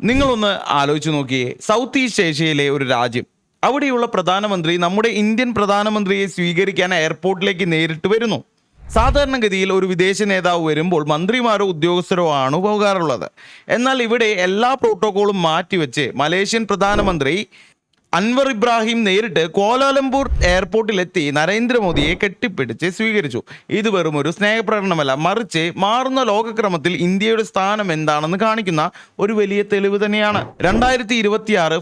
നിങ്ങളൊന്ന് ആലോചിച്ച് നോക്കിയേ. സൗത്ത് ഈസ്റ്റ് ഏഷ്യയിലെ ഒരു രാജ്യം. അവിടെയുള്ള പ്രധാനമന്ത്രി നമ്മുടെ ഇന്ത്യൻ പ്രധാനമന്ത്രിയെ സ്വീകരിക്കാൻ എയർപോർട്ടിലേക്ക് നേരിട്ട് വരുന്നു. സാധാരണഗതിയിൽ ഒരു വിദേശ നേതാവ് വരുമ്പോൾ മന്ത്രിമാരോ ഉദ്യോഗസ്ഥരോ ആണ് പോകാറുള്ളത്. എന്നാൽ ഇവിടെ എല്ലാ പ്രോട്ടോകോളും മാറ്റിവെച്ച് മലേഷ്യൻ പ്രധാനമന്ത്രി അൻവർ ഇബ്രാഹിം നേരിട്ട് കോലാലംപൂർ എയർപോർട്ടിലെത്തി നരേന്ദ്രമോദിയെ കെട്ടിപ്പിടിച്ച് സ്വീകരിച്ചു. ഇത് വെറും ഒരു സ്നേഹപ്രകടനമല്ല മറിച്ച് മാറുന്ന ലോകക്രമത്തിൽ ഇന്ത്യയുടെ സ്ഥാനം എന്താണെന്ന് കാണിക്കുന്ന ഒരു വലിയ തെളിവ് തന്നെയാണ്. രണ്ടായിരത്തി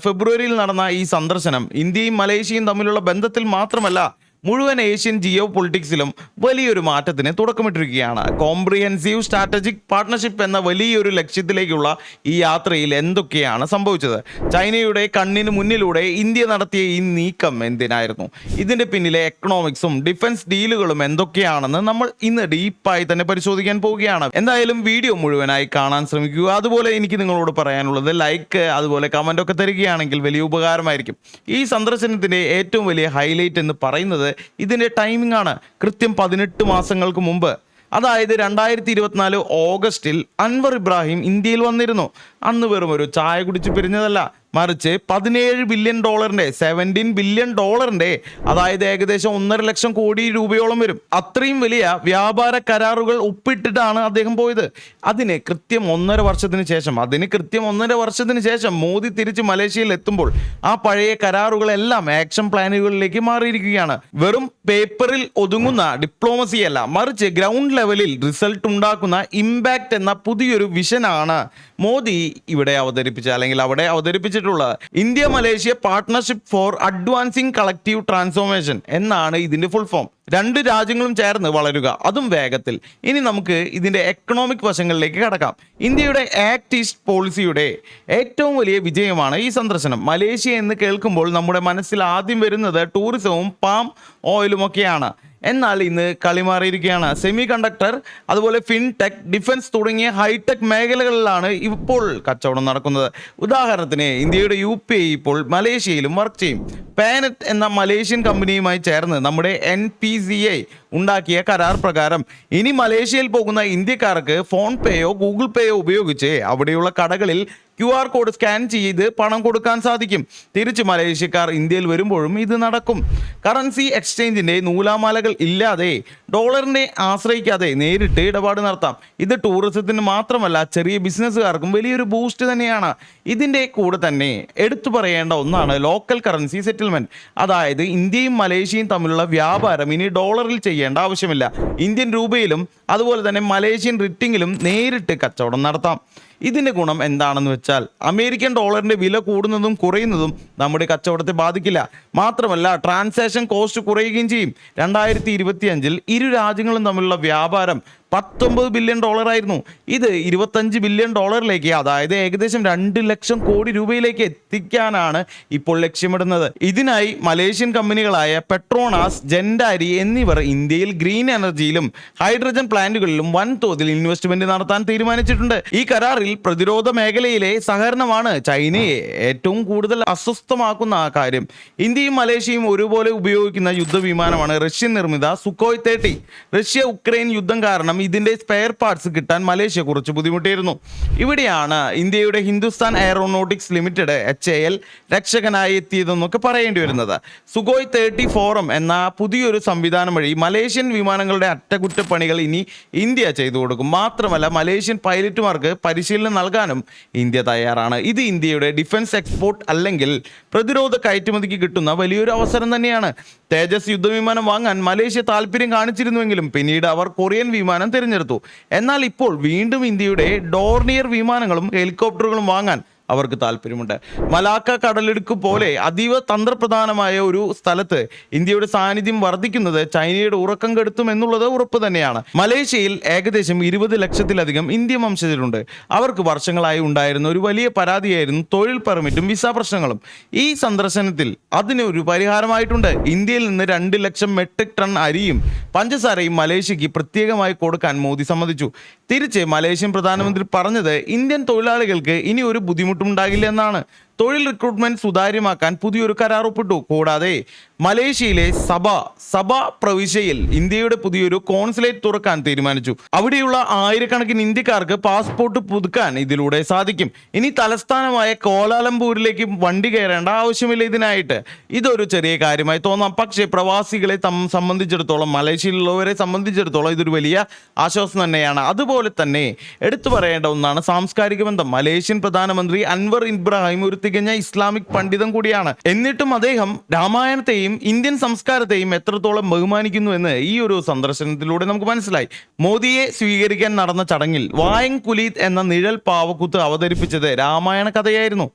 ഫെബ്രുവരിയിൽ നടന്ന ഈ സന്ദർശനം ഇന്ത്യയും മലേഷ്യയും തമ്മിലുള്ള ബന്ധത്തിൽ മാത്രമല്ല മുഴുവൻ ഏഷ്യൻ ജിയോ പൊളിറ്റിക്സിലും വലിയൊരു മാറ്റത്തിന് തുടക്കമിട്ടിരിക്കുകയാണ്. കോംപ്രിഹെൻസീവ് സ്ട്രാറ്റജിക് പാർട്ട്ണർഷിപ്പ് എന്ന വലിയൊരു ലക്ഷ്യത്തിലേക്കുള്ള ഈ യാത്രയിൽ എന്തൊക്കെയാണ് സംഭവിച്ചത്? ചൈനയുടെ കണ്ണിന് മുന്നിലൂടെ ഇന്ത്യ നടത്തിയ ഈ നീക്കം എന്തിനായിരുന്നു? ഇതിന്റെ പിന്നിലെ എക്കണോമിക്സും ഡിഫൻസ് ഡീലുകളും എന്തൊക്കെയാണെന്ന് നമ്മൾ ഇന്ന് ഡീപ്പായി തന്നെ പരിശോധിക്കാൻ പോവുകയാണ്. എന്തായാലും വീഡിയോ മുഴുവനായി കാണാൻ ശ്രമിക്കുക. അതുപോലെ എനിക്ക് നിങ്ങളോട് പറയാനുള്ളത് ലൈക്ക് അതുപോലെ കമന്റ് ഒക്കെ തരികയാണെങ്കിൽ വലിയ ഉപകാരമായിരിക്കും. ഈ സന്ദർശനത്തിന്റെ ഏറ്റവും വലിയ ഹൈലൈറ്റ് എന്ന് പറയുന്നത് ഇതിന്റെ ടൈമിംഗ് ആണ്. കൃത്യം പതിനെട്ട് മാസങ്ങൾക്ക് മുമ്പ്. അതായത് രണ്ടായിരത്തി ഇരുപത്തിനാല് ഓഗസ്റ്റിൽ അൻവർ ഇബ്രാഹിം ഇന്ത്യയിൽ വന്നിരുന്നു. അന്ന് വെറും ഒരു ചായ കുടിച്ച് പിരിഞ്ഞതല്ല. മറിച്ച് പതിനേഴ് ബില്യൺ ഡോളറിന്റെ സെവന്റീൻ ബില്യൺ ഡോളറിന്റെ അതായത് ഏകദേശം ഒന്നര ലക്ഷം കോടി രൂപയോളം വരും. അത്രയും വലിയ വ്യാപാര കരാറുകൾ ഒപ്പിട്ടിട്ടാണ് അദ്ദേഹം പോയത്. അതിന് കൃത്യം ഒന്നര വർഷത്തിന് ശേഷം അതിന് കൃത്യം ഒന്നര വർഷത്തിന് ശേഷം മോദി തിരിച്ച് മലേഷ്യയിൽ എത്തുമ്പോൾ ആ പഴയ കരാറുകളെല്ലാം ആക്ഷൻ പ്ലാനുകളിലേക്ക് മാറിയിരിക്കുകയാണ്. വെറും പേപ്പറിൽ ഒതുങ്ങുന്ന ഡിപ്ലോമസി അല്ല മറിച്ച് ഗ്രൗണ്ട് ലെവലിൽ റിസൾട്ട് ഉണ്ടാക്കുന്ന ഇമ്പാക്റ്റ് എന്ന പുതിയൊരു വിഷനാണ് മോദി ഇവിടെ അവതരിപ്പിച്ച അല്ലെങ്കിൽ അവിടെ അവതരിപ്പിച്ചിട്ടുള്ളത് India Malaysia partnership for advancing collective transformation എന്നാണ് ഇതിന്റെ ഫുൾ ഫോം രണ്ട് രാജ്യങ്ങളും ചേർന്ന് വളരുക. അതും വേഗത്തിൽ. ഇനി നമുക്ക് ഇതിന്റെ എക്കണോമിക് വശങ്ങളിലേക്ക് കടക്കാം. ഇന്ത്യയുടെ ആക്ട് ഈസ്റ്റ് പോളിസിയുടെ ഏറ്റവും വലിയ വിജയമാണ് ഈ സന്ദർശനം. മലേഷ്യ എന്ന് കേൾക്കുമ്പോൾ നമ്മുടെ മനസ്സിൽ ആദ്യം വരുന്നത് ടൂറിസവും പാം ഓയിലും ഒക്കെയാണ്. എന്നാൽ ഇന്ന് കളി മാറിയിരിക്കുകയാണ്. സെമി കണ്ടക്ടർ അതുപോലെ ഫിൻടെക് ഡിഫൻസ് തുടങ്ങിയ ഹൈടെക് മേഖലകളിലാണ് ഇപ്പോൾ കച്ചവടം നടക്കുന്നത്. ഉദാഹരണത്തിന് ഇന്ത്യയുടെ യു പി ഐ ഇപ്പോൾ മലേഷ്യയിലും വർക്ക് ചെയ്യും. പാനറ്റ് എന്ന മലേഷ്യൻ കമ്പനിയുമായി ചേർന്ന് നമ്മുടെ എൻ പി സി ഐ ഉണ്ടാക്കിയ കരാർ പ്രകാരം ഇനി മലേഷ്യയിൽ പോകുന്ന ഇന്ത്യക്കാർക്ക് ഫോൺ പേയോ ഗൂഗിൾ പേയോ ഉപയോഗിച്ച് അവിടെയുള്ള കടകളിൽ ക്യു ആർ കോഡ് സ്കാൻ ചെയ്ത് പണം കൊടുക്കാൻ സാധിക്കും. തിരിച്ച് മലേഷ്യക്കാർ ഇന്ത്യയിൽ വരുമ്പോഴും ഇത് നടക്കും. കറൻസി എക്സ്ചേഞ്ചിന്റെ നൂലാമാലകൾ ഇല്ലാതെ ഡോളറിനെ ആശ്രയിക്കാതെ നേരിട്ട് ഇടപാട് നടത്താം. ഇത് ടൂറിസത്തിന് മാത്രമല്ല ചെറിയ ബിസിനസ്സുകാർക്കും വലിയൊരു ബൂസ്റ്റ് തന്നെയാണ്. ഇതിന്റെ കൂടെ തന്നെ എടുത്തു പറയേണ്ട ഒന്നാണ് ലോക്കൽ കറൻസി സെറ്റിൽമെന്റ് അതായത് ഇന്ത്യയും മലേഷ്യയും തമ്മിലുള്ള വ്യാപാരം ഇനി ഡോളറിൽ ചെയ്യേണ്ട ആവശ്യമില്ല. ഇന്ത്യൻ രൂപയിലും അതുപോലെ തന്നെ മലേഷ്യൻ റിറ്റിങ്ങിലും നേരിട്ട് കച്ചവടം നടത്താം. ഇതിന്റെ ഗുണം എന്താണെന്ന് വെച്ചാൽ അമേരിക്കൻ ഡോളറിന്റെ വില കൂടുന്നതും കുറയുന്നതും നമ്മുടെ കച്ചവടത്തെ ബാധിക്കില്ല. മാത്രമല്ല ട്രാൻസാക്ഷൻ കോസ്റ്റ് കുറയുകയും ചെയ്യും. രണ്ടായിരത്തി ഇരുപത്തി അഞ്ചിൽ ഇരു രാജ്യങ്ങളും തമ്മിലുള്ള വ്യാപാരം പത്തൊമ്പത് ബില്യൺ ഡോളർ ആയിരുന്നു ഇത് ഇരുപത്തഞ്ച് ബില്യൺ ഡോളറിലേക്ക് അതായത് ഏകദേശം രണ്ട് ലക്ഷം കോടി രൂപയിലേക്ക് എത്തിക്കാനാണ് ഇപ്പോൾ ലക്ഷ്യമിടുന്നത്. ഇതിനായി മലേഷ്യൻ കമ്പനികളായ പെട്രോണാസ് ജെൻഡാരി എന്നിവർ ഇന്ത്യയിൽ ഗ്രീൻ എനർജിയിലും ഹൈഡ്രജൻ പ്ലാന്റുകളിലും വൻതോതിൽ ഇൻവെസ്റ്റ്മെന്റ് നടത്താൻ തീരുമാനിച്ചിട്ടുണ്ട്. ഈ കരാറിൽ പ്രതിരോധ മേഖലയിലെ സഹകരണമാണ് ചൈനയെ ഏറ്റവും കൂടുതൽ അസ്വസ്ഥമാക്കുന്ന ആ കാര്യം. ഇന്ത്യയും മലേഷ്യയും ഒരുപോലെ ഉപയോഗിക്കുന്ന യുദ്ധവിമാനമാണ് റഷ്യൻ നിർമ്മിത സുക്കോയ് തേർട്ടി. റഷ്യ ഉക്രൈൻ യുദ്ധം കാരണം ഇതിന്റെ സ്പെയർ പാർട്സ് കിട്ടാൻ മലേഷ്യ കുറച്ച് ബുദ്ധിമുട്ടിയിരുന്നു. ഇവിടെയാണ് ഇന്ത്യയുടെ Hindustan aeronautics limited H A L രക്ഷകനായി എത്തിയതെന്നൊക്കെ പറയേണ്ടി വരുന്നത്. സുഗോയ് തേർട്ടി ഫോറം എന്ന പുതിയൊരു സംവിധാനം വഴി മലേഷ്യൻ വിമാനങ്ങളുടെ അറ്റകുറ്റപ്പണികൾ ഇനി ഇന്ത്യ ചെയ്തു കൊടുക്കും. മാത്രമല്ല മലേഷ്യൻ പൈലറ്റുമാർക്ക് പരിശീലനം നൽകാനും ഇന്ത്യ തയ്യാറാണ്. ഇത് ഇന്ത്യയുടെ ഡിഫൻസ് എക്സ്പോർട്ട് അല്ലെങ്കിൽ പ്രതിരോധ കയറ്റുമതിക്ക് കിട്ടുന്ന വലിയൊരു അവസരം തന്നെയാണ്. തേജസ് യുദ്ധവിമാനം വാങ്ങാൻ മലേഷ്യ താല്പര്യം കാണിച്ചിരുന്നുവെങ്കിലും പിന്നീട് അവർ കൊറിയൻ വിമാനം തിരഞ്ഞെടുത്തു. എന്നാൽ ഇപ്പോൾ വീണ്ടും ഇന്ത്യയുടെ ഡോർണിയർ വിമാനങ്ങളും ഹെലികോപ്റ്ററുകളും വാങ്ങാൻ അവർക്ക് താല്പര്യമുണ്ട്. മലാക്ക കടലിടുക്ക് പോലെ അതീവ തന്ത്രപ്രധാനമായ ഒരു സ്ഥലത്ത് ഇന്ത്യയുടെ സാന്നിധ്യം വർദ്ധിക്കുന്നത് ചൈനയുടെ ഉറക്കം കെടുത്തും എന്നുള്ളത് ഉറപ്പ് തന്നെയാണ്. മലേഷ്യയിൽ ഏകദേശം ഇരുപത് ലക്ഷത്തിലധികം ഇന്ത്യൻ വംശജരുണ്ട്. അവർക്ക് വർഷങ്ങളായി ഉണ്ടായിരുന്ന ഒരു വലിയ പരാതിയായിരുന്നു തൊഴിൽ പെർമിറ്റും വിസ പ്രശ്നങ്ങളും. ഈ സന്ദർശനത്തിൽ അതിന് ഒരു പരിഹാരമായിട്ടുണ്ട്. ഇന്ത്യയിൽ നിന്ന് രണ്ട് ലക്ഷം മെട്രിക് ടൺ അരിയും പഞ്ചസാരയും മലേഷ്യക്ക് പ്രത്യേകമായി കൊടുക്കാൻ മോദി സമ്മതിച്ചു. തിരിച്ച് മലേഷ്യൻ പ്രധാനമന്ത്രി പറഞ്ഞത് ഇന്ത്യൻ തൊഴിലാളികൾക്ക് ഇനി ഒരു ബുദ്ധിമുട്ടും ഉണ്ടാകില്ല എന്നാണ് തൊഴിൽ റിക്രൂട്ട്മെന്റ് സുതാര്യമാക്കാൻ പുതിയൊരു കരാർ ഒപ്പിട്ടു കൂടാതെ മലേഷ്യയിലെ സഭ സഭ പ്രവിശ്യയിൽ ഇന്ത്യയുടെ പുതിയൊരു കോൺസുലേറ്റ് തുറക്കാൻ തീരുമാനിച്ചു. അവിടെയുള്ള ആയിരക്കണക്കിന് ഇന്ത്യക്കാർക്ക് പാസ്പോർട്ട് പുതുക്കാൻ ഇതിലൂടെ സാധിക്കും. ഇനി തലസ്ഥാനമായ കോലാലംപൂരിലേക്ക് വണ്ടി കയറേണ്ട ആവശ്യമില്ല ഇതിനായിട്ട്. ഇതൊരു ചെറിയ കാര്യമായി തോന്നാം. പക്ഷേ പ്രവാസികളെ സംബന്ധിച്ചിടത്തോളം മലേഷ്യയിലുള്ളവരെ സംബന്ധിച്ചിടത്തോളം ഇതൊരു വലിയ ആശ്വാസം തന്നെയാണ്. അതുപോലെ തന്നെ എടുത്തു പറയേണ്ട ഒന്നാണ് സാംസ്കാരിക ബന്ധം. മലേഷ്യൻ പ്രധാനമന്ത്രി അൻവർ ഇബ്രാഹിം ഒരു തികഞ്ഞ ഇസ്ലാമിക് പണ്ഡിതം കൂടിയാണ്. എന്നിട്ടും അദ്ദേഹം രാമായണത്തെയും ഇന്ത്യൻ സംസ്കാരത്തെയും എത്രത്തോളം ബഹുമാനിക്കുന്നു എന്ന് ഈ ഒരു സന്ദർശനത്തിലൂടെ നമുക്ക് മനസ്സിലായി. മോദിയെ സ്വീകരിക്കാൻ നടന്ന ചടങ്ങിൽ വായങ് കുലീത് എന്ന നിഴൽ പാവക്കുത്ത് അവതരിപ്പിച്ചത് രാമായണ കഥയായിരുന്നു.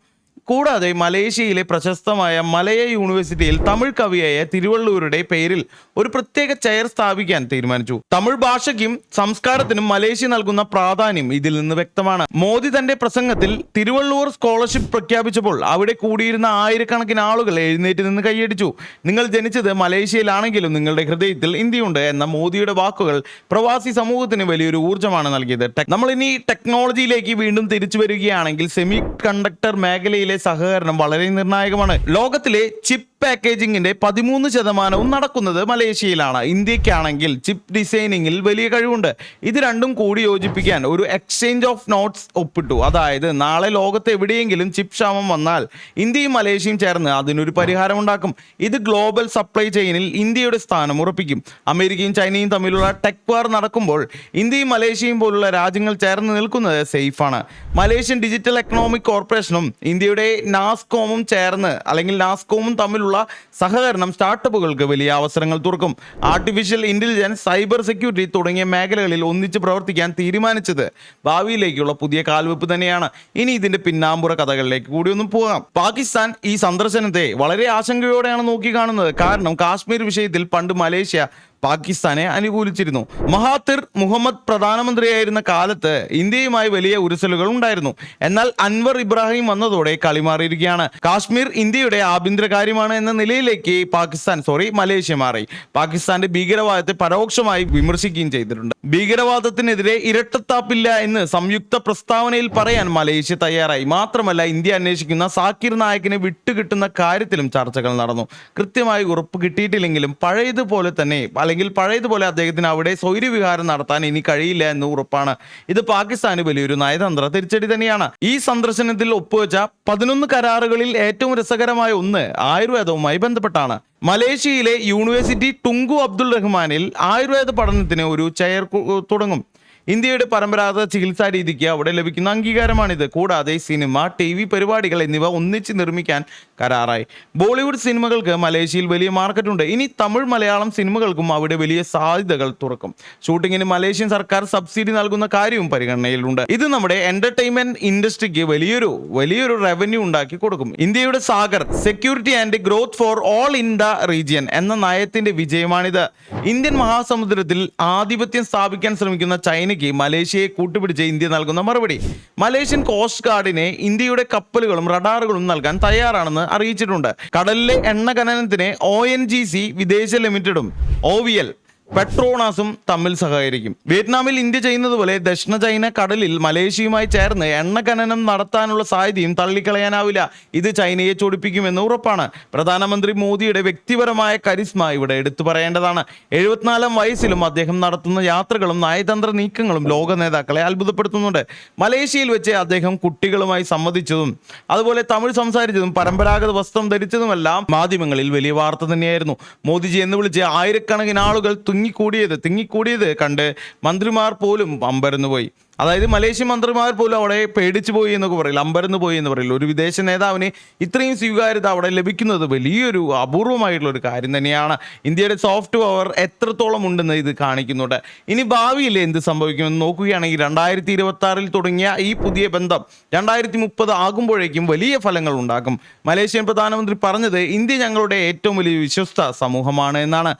കൂടാതെ മലേഷ്യയിലെ പ്രശസ്തമായ മലയ യൂണിവേഴ്സിറ്റിയിൽ തമിഴ് കവിയായ തിരുവള്ളൂരുടെ പേരിൽ ഒരു പ്രത്യേക ചെയർ സ്ഥാപിക്കാൻ തീരുമാനിച്ചു. തമിഴ് ഭാഷയ്ക്കും സംസ്കാരത്തിനും മലേഷ്യ നൽകുന്ന പ്രാധാന്യം ഇതിൽ നിന്ന് വ്യക്തമാണ്. മോദി തന്റെ പ്രസംഗത്തിൽ തിരുവള്ളൂർ സ്കോളർഷിപ്പ് പ്രഖ്യാപിച്ചപ്പോൾ അവിടെ കൂടിയിരുന്ന ആയിരക്കണക്കിന് ആളുകൾ എഴുന്നേറ്റ് നിന്ന് കൈയടിച്ചു. നിങ്ങൾ ജനിച്ചത് മലേഷ്യയിലാണെങ്കിലും നിങ്ങളുടെ ഹൃദയത്തിൽ ഇന്ത്യയുണ്ട് എന്ന മോദിയുടെ വാക്കുകൾ പ്രവാസി സമൂഹത്തിന് വലിയൊരു ഊർജമാണ് നൽകിയത്. നമ്മൾ ഇനി ടെക്നോളജിയിലേക്ക് വീണ്ടും തിരിച്ചു വരികയാണെങ്കിൽ സെമി കണ്ടക്ടർ മേഖലയിലെ സഹകരണം വളരെ നിർണായകമാണ്. ലോകത്തിലെ ചിപ്പ് പാക്കേജിംഗിന്റെ പതിമൂന്ന് ശതമാനവും നടക്കുന്നത് മലേഷ്യയിലാണ്. ഇന്ത്യക്കാണെങ്കിൽ ചിപ്പ് ഡിസൈനിങ്ങിൽ വലിയ കഴിവുണ്ട്. ഇത് രണ്ടും കൂടി യോജിപ്പിക്കാൻ ഒരു എക്സ്ചേഞ്ച് ഓഫ് നോട്ട്സ് ഒപ്പിട്ടു. അതായത് നാളെ ലോകത്ത് എവിടെയെങ്കിലും ചിപ്പ് ക്ഷാമം വന്നാൽ ഇന്ത്യയും മലേഷ്യയും ചേർന്ന് അതിനൊരു പരിഹാരം ഉണ്ടാക്കും ഇത് ഗ്ലോബൽ സപ്ലൈ ചെയിനിൽ ഇന്ത്യയുടെ സ്ഥാനം ഉറപ്പിക്കും. അമേരിക്കയും ചൈനയും തമ്മിലുള്ള ടെക് വാർ നടക്കുമ്പോൾ ഇന്ത്യയും മലേഷ്യയും പോലുള്ള രാജ്യങ്ങൾ ചേർന്ന് നിൽക്കുന്നത് സേഫാണ്. മലേഷ്യൻ ഡിജിറ്റൽ എക്കണോമിക് കോർപ്പറേഷനും ഇന്ത്യയുടെ നാസ്കോമും ചേർന്ന് അല്ലെങ്കിൽ നാസ്കോമും തമ്മിലുള്ള സഹകരണം സ്റ്റാർട്ടപ്പുകൾക്ക് വലിയ അവസരങ്ങൾ തുറക്കും. ആർട്ടിഫിഷ്യൽ ഇന്റലിജൻസ് സൈബർ സെക്യൂരിറ്റി തുടങ്ങിയ മേഖലകളിൽ ഒന്നിച്ച് പ്രവർത്തിക്കാൻ തീരുമാനിച്ചത് ഭാവിയിലേക്കുള്ള പുതിയ കാൽവെപ്പ് തന്നെയാണ്. ഇനി ഇതിന്റെ പിന്നാമ്പുറ കഥകളിലേക്ക് കൂടി ഒന്നും പോകാം. പാകിസ്ഥാൻ ഈ സന്ദർശനത്തെ വളരെ ആശങ്കയോടെയാണ് നോക്കി കാണുന്നത് കാരണം കാശ്മീർ വിഷയത്തിൽ പണ്ട് മലേഷ്യ പാകിസ്ഥാനെ അനുകൂലിച്ചിരുന്നു. മഹാത്തിർ മുഹമ്മദ് പ്രധാനമന്ത്രിയായിരുന്ന കാലത്ത് ഇന്ത്യയുമായി വലിയ ഉരുസലുകൾ ഉണ്ടായിരുന്നു. എന്നാൽ അൻവർ ഇബ്രാഹിം വന്നതോടെ കളി മാറിയിരിക്കുകയാണ്. കാശ്മീർ ഇന്ത്യയുടെ ആഭ്യന്തര കാര്യമാണ് എന്ന നിലയിലേക്ക് പാകിസ്ഥാൻ സോറി മലേഷ്യ മാറി. പാകിസ്ഥാന്റെ ഭീകരവാദത്തെ പരോക്ഷമായി വിമർശിക്കുകയും ചെയ്തിട്ടുണ്ട്. ഭീകരവാദത്തിനെതിരെ ഇരട്ടത്താപ്പില്ല എന്ന് സംയുക്ത പ്രസ്താവനയിൽ പറയാൻ മലേഷ്യ തയ്യാറായി. മാത്രമല്ല ഇന്ത്യ അന്വേഷിക്കുന്ന സാക്കിർ നായകിനെ വിട്ടുകിട്ടുന്ന കാര്യത്തിലും ചർച്ചകൾ നടന്നു. കൃത്യമായി ഉറപ്പ് കിട്ടിയിട്ടില്ലെങ്കിലും പഴയതുപോലെ തന്നെ അല്ലെങ്കിൽ പഴയതുപോലെ അദ്ദേഹത്തിന് അവിടെ സ്വൈര്യവിഹാരം നടത്താൻ ഇനി കഴിയില്ല എന്ന് ഉറപ്പാണ്. ഇത് പാകിസ്ഥാന് വലിയൊരു നയതന്ത്ര തിരിച്ചടി തന്നെയാണ്. ഈ സന്ദർശനത്തിൽ ഒപ്പുവെച്ച പതിനൊന്ന് കരാറുകളിൽ ഏറ്റവും രസകരമായ ഒന്ന് ആയുർവേദവുമായി ബന്ധപ്പെട്ടാണ്. മലേഷ്യയിലെ യൂണിവേഴ്സിറ്റി ടുങ്കു അബ്ദുൾ റഹ്മാനിൽ ആയുർവേദ പഠനത്തിന് ഒരു ചെയർ തുടങ്ങും. ഇന്ത്യയുടെ പരമ്പരാഗത ചികിത്സാ രീതിക്ക് അവിടെ ലഭിക്കുന്ന അംഗീകാരമാണിത്. കൂടാതെ സിനിമ ടി വി പരിപാടികൾ എന്നിവ ഒന്നിച്ച് നിർമ്മിക്കാൻ കരാറായി. ബോളിവുഡ് സിനിമകൾക്ക് മലേഷ്യയിൽ വലിയ മാർക്കറ്റുണ്ട്. ഇനി തമിഴ് മലയാളം സിനിമകൾക്കും അവിടെ വലിയ സാധ്യതകൾ തുറക്കും. ഷൂട്ടിങ്ങിന് മലേഷ്യൻ സർക്കാർ സബ്സിഡി നൽകുന്ന കാര്യവും പരിഗണനയിലുണ്ട്. ഇത് നമ്മുടെ എന്റർടൈൻമെന്റ് ഇൻഡസ്ട്രിക്ക് വലിയൊരു വലിയൊരു റവന്യൂ ഉണ്ടാക്കി കൊടുക്കും. ഇന്ത്യയുടെ SAGAR security and growth for all in the region എന്ന നയത്തിന്റെ വിജയമാണിത്. ഇന്ത്യൻ മഹാസമുദ്രത്തിൽ ആധിപത്യം സ്ഥാപിക്കാൻ ശ്രമിക്കുന്ന ചൈനയ്ക്ക് മലേഷ്യയെ കൂട്ടുപിടിച്ച് ഇന്ത്യ നൽകുന്ന മറുപടി. മലേഷ്യൻ കോസ്റ്റ് ഗാർഡിനെ ഇന്ത്യയുടെ കപ്പലുകളും റഡാറുകളും നൽകാൻ തയ്യാറാണെന്ന് അറിയിച്ചിട്ടുണ്ട്. കടലിലെ എണ്ണ ഖനനത്തിന് ഒ എൻ ജി സി വിദേശ ലിമിറ്റഡും ഒ വി എൽ പെട്രോണാസും തമ്മിൽ സഹകരിക്കും. വിയറ്റ്നാമിൽ ഇന്ത്യ ചെയ്യുന്നത് പോലെ ദക്ഷിണ ചൈന കടലിൽ മലേഷ്യയുമായി ചേർന്ന് എണ്ണ ഖനനം നടത്താനുള്ള സാധ്യതയും തള്ളിക്കളയാനാവില്ല. ഇത് ചൈനയെ ചൊടിപ്പിക്കുമെന്ന് ഉറപ്പാണ്. പ്രധാനമന്ത്രി മോദിയുടെ വ്യക്തിപരമായ കരിസ്മ ഇവിടെ എടുത്തു പറയേണ്ടതാണ്. എഴുപത്തിനാലാം വയസ്സിലും അദ്ദേഹം നടത്തുന്ന യാത്രകളും നയതന്ത്ര നീക്കങ്ങളും ലോക നേതാക്കളെ അത്ഭുതപ്പെടുത്തുന്നുണ്ട്. മലേഷ്യയിൽ വെച്ച് അദ്ദേഹം കുട്ടികളുമായി സംവദിച്ചതും അതുപോലെ തമിഴ് സംസാരിച്ചതും പരമ്പരാഗത വസ്ത്രം ധരിച്ചതുമെല്ലാം മാധ്യമങ്ങളിൽ വലിയ വാർത്ത തന്നെയായിരുന്നു. മോദിജി എന്ന് വിളിച്ച് ആയിരക്കണക്കിന് ആളുകൾ തിങ്ങിക്കൂടിയത് തിങ്ങിക്കൂടിയത് കണ്ട് മന്ത്രിമാർ പോലും അമ്പരന്ന് പോയി. അതായത് മലേഷ്യൻ മന്ത്രിമാർ പോലും അവിടെ പേടിച്ചു പോയി എന്നൊക്കെ പറയില്ല അമ്പരന്ന് പോയി എന്ന് പറയില്ല ഒരു വിദേശ നേതാവിന് ഇത്രയും സ്വീകാര്യത അവിടെ ലഭിക്കുന്നത് വലിയൊരു അപൂർവമായിട്ടുള്ള ഒരു കാര്യം തന്നെയാണ്. ഇന്ത്യയുടെ സോഫ്റ്റ് പവർ എത്രത്തോളം ഉണ്ടെന്ന് ഇത് കാണിക്കുന്നുണ്ട്. ഇനി ഭാവിയിൽ എന്ത് സംഭവിക്കുമെന്ന് നോക്കുകയാണെങ്കിൽ രണ്ടായിരത്തി ഇരുപത്തി ആറിൽ തുടങ്ങിയ ഈ പുതിയ ബന്ധം രണ്ടായിരത്തി മുപ്പത് ആകുമ്പോഴേക്കും വലിയ ഫലങ്ങൾ ഉണ്ടാക്കും മലേഷ്യൻ പ്രധാനമന്ത്രി പറഞ്ഞത് ഇന്ത്യ ഞങ്ങളുടെ ഏറ്റവും വലിയ വിശ്വസ്ത സമൂഹമാണ് എന്നാണ്.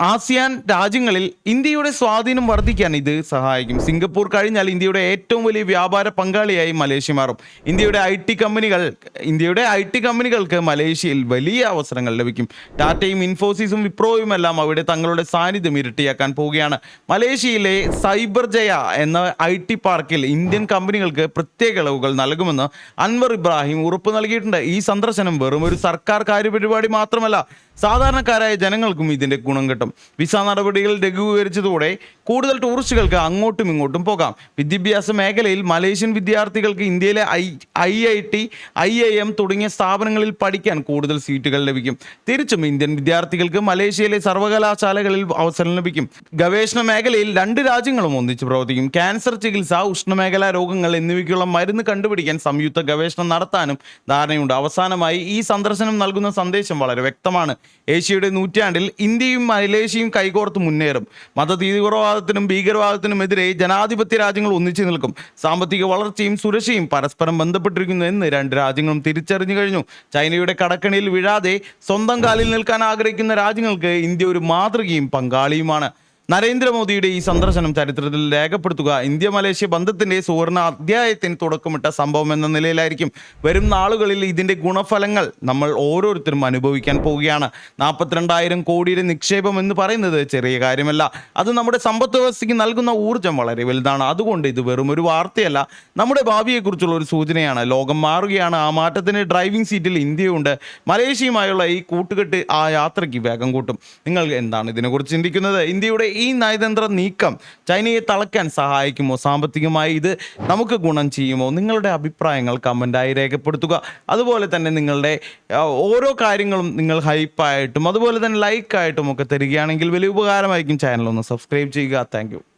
ആസിയാൻ രാജ്യങ്ങളിൽ ഇന്ത്യയുടെ സ്വാധീനം വർദ്ധിക്കാൻ ഇത് സഹായിക്കും. സിംഗപ്പൂർ കഴിഞ്ഞാൽ ഇന്ത്യയുടെ ഏറ്റവും വലിയ വ്യാപാര പങ്കാളിയായി മലേഷ്യ മാറും. ഇന്ത്യയുടെ ഐ ടി കമ്പനികൾ ഇന്ത്യയുടെ ഐ ടി കമ്പനികൾക്ക് മലേഷ്യയിൽ വലിയ അവസരങ്ങൾ ലഭിക്കും. ടാറ്റയും ഇൻഫോസിസും വിപ്രോയും എല്ലാം അവിടെ തങ്ങളുടെ സാന്നിധ്യം ഇരട്ടിയാക്കാൻ പോവുകയാണ്. മലേഷ്യയിലെ സൈബർ ജയ എന്ന ഐ ടി പാർക്കിൽ ഇന്ത്യൻ കമ്പനികൾക്ക് പ്രത്യേക ഇളവുകൾ നൽകുമെന്ന് അൻവർ ഇബ്രാഹിം ഉറപ്പ് നൽകിയിട്ടുണ്ട്. ഈ സന്ദർശനം വെറും ഒരു സർക്കാർ കാര്യപരിപാടി മാത്രമല്ല സാധാരണക്കാരായ ജനങ്ങൾക്കും ഇതിന്റെ ഗുണം കിട്ടും. വിസ നടപടികൾ ലഘൂകരിച്ചതോടെ കൂടുതൽ ടൂറിസ്റ്റുകൾക്ക് അങ്ങോട്ടും ഇങ്ങോട്ടും പോകാം. വിദ്യാഭ്യാസ മേഖലയിൽ മലേഷ്യൻ വിദ്യാർത്ഥികൾക്ക് ഇന്ത്യയിലെ I I I T I I M തുടങ്ങിയ സ്ഥാപനങ്ങളിൽ പഠിക്കാൻ കൂടുതൽ സീറ്റുകൾ ലഭിക്കും. തിരിച്ചും ഇന്ത്യൻ വിദ്യാർത്ഥികൾക്ക് മലേഷ്യയിലെ സർവകലാശാലകളിൽ അവസരം ലഭിക്കും. ഗവേഷണ മേഖലയിൽ രണ്ട് രാജ്യങ്ങളും ഒന്നിച്ച് പ്രവർത്തിക്കും. ക്യാൻസർ ചികിത്സ ഉഷ്ണമേഖലാ രോഗങ്ങൾ എന്നിവയ്ക്കുള്ള മരുന്ന് കണ്ടുപിടിക്കാൻ സംയുക്ത ഗവേഷണം നടത്താനും ധാരണയുണ്ട്. അവസാനമായി ഈ സന്ദർശനം നൽകുന്ന സന്ദേശം വളരെ വ്യക്തമാണ്. ഏഷ്യയുടെ നൂറ്റാണ്ടിൽ ഇന്ത്യയും മലേഷ്യയും കൈകോർത്ത് മുന്നേറും. മത തീവ്രവാദത്തിനും ഭീകരവാദത്തിനുമെതിരെ ജനാധിപത്യ രാജ്യങ്ങൾ ഒന്നിച്ചു നിൽക്കും. സാമ്പത്തിക വളർച്ചയും സുരക്ഷയും പരസ്പരം ബന്ധപ്പെട്ടിരിക്കുന്നു എന്ന് രണ്ട് രാജ്യങ്ങളും തിരിച്ചറിഞ്ഞു കഴിഞ്ഞു. ചൈനയുടെ കടക്കണിയിൽ വീഴാതെ സ്വന്തം കാലിൽ നിൽക്കാൻ ആഗ്രഹിക്കുന്ന രാജ്യങ്ങൾക്ക് ഇന്ത്യ ഒരു മാതൃകയും പങ്കാളിയുമാണ്. നരേന്ദ്രമോദിയുടെ ഈ സന്ദർശനം ചരിത്രത്തിൽ രേഖപ്പെടുത്തുക ഇന്ത്യ മലേഷ്യ ബന്ധത്തിന്റെ സുവർണ അധ്യായത്തിന് തുടക്കമിട്ട സംഭവം എന്ന നിലയിലായിരിക്കും. വരും നാളുകളിൽ ഇതിന്റെ ഗുണഫലങ്ങൾ നമ്മൾ ഓരോരുത്തരും അനുഭവിക്കാൻ പോവുകയാണ്. നാൽപ്പത്തിരണ്ടായിരം കോടിയുടെ നിക്ഷേപം എന്ന് പറയുന്നത് ചെറിയ കാര്യമല്ല. അത് നമ്മുടെ സമ്പദ് വ്യവസ്ഥയ്ക്ക് നൽകുന്ന ഊർജം വളരെ വലുതാണ്. അതുകൊണ്ട് ഇത് വെറും ഒരു വാർത്തയല്ല. നമ്മുടെ ഭാവിയെക്കുറിച്ചുള്ള ഒരു സൂചനയാണ്. ലോകം മാറുകയാണ്. ആ മാറ്റത്തിന് ഡ്രൈവിംഗ് സീറ്റിൽ ഇന്ത്യയുണ്ട്. മലേഷ്യയുമായുള്ള ഈ കൂട്ടുകെട്ട് ആ യാത്രയ്ക്ക് വേഗം കൂട്ടും. നിങ്ങൾ എന്താണ് ഇതിനെക്കുറിച്ച് ചിന്തിക്കുന്നത്? ഇന്ത്യയുടെ ഈ നയതന്ത്ര നീക്കം ചൈനയെ തളയ്ക്കാൻ സഹായിക്കുമോ? സാമ്പത്തികമായി ഇത് നമുക്ക് ഗുണം ചെയ്യുമോ? നിങ്ങളുടെ അഭിപ്രായങ്ങൾ കമന്റായി രേഖപ്പെടുത്തുക. അതുപോലെ തന്നെ നിങ്ങളുടെ ഓരോ കാര്യങ്ങളും നിങ്ങൾ ഹൈപ്പായിട്ടും അതുപോലെ തന്നെ ലൈക്കായിട്ടും ഒക്കെ തരികയാണെങ്കിൽ വലിയ ഉപകാരമായിരിക്കും. ചാനൽ ഒന്ന് സബ്സ്ക്രൈബ് ചെയ്യുക. താങ്ക്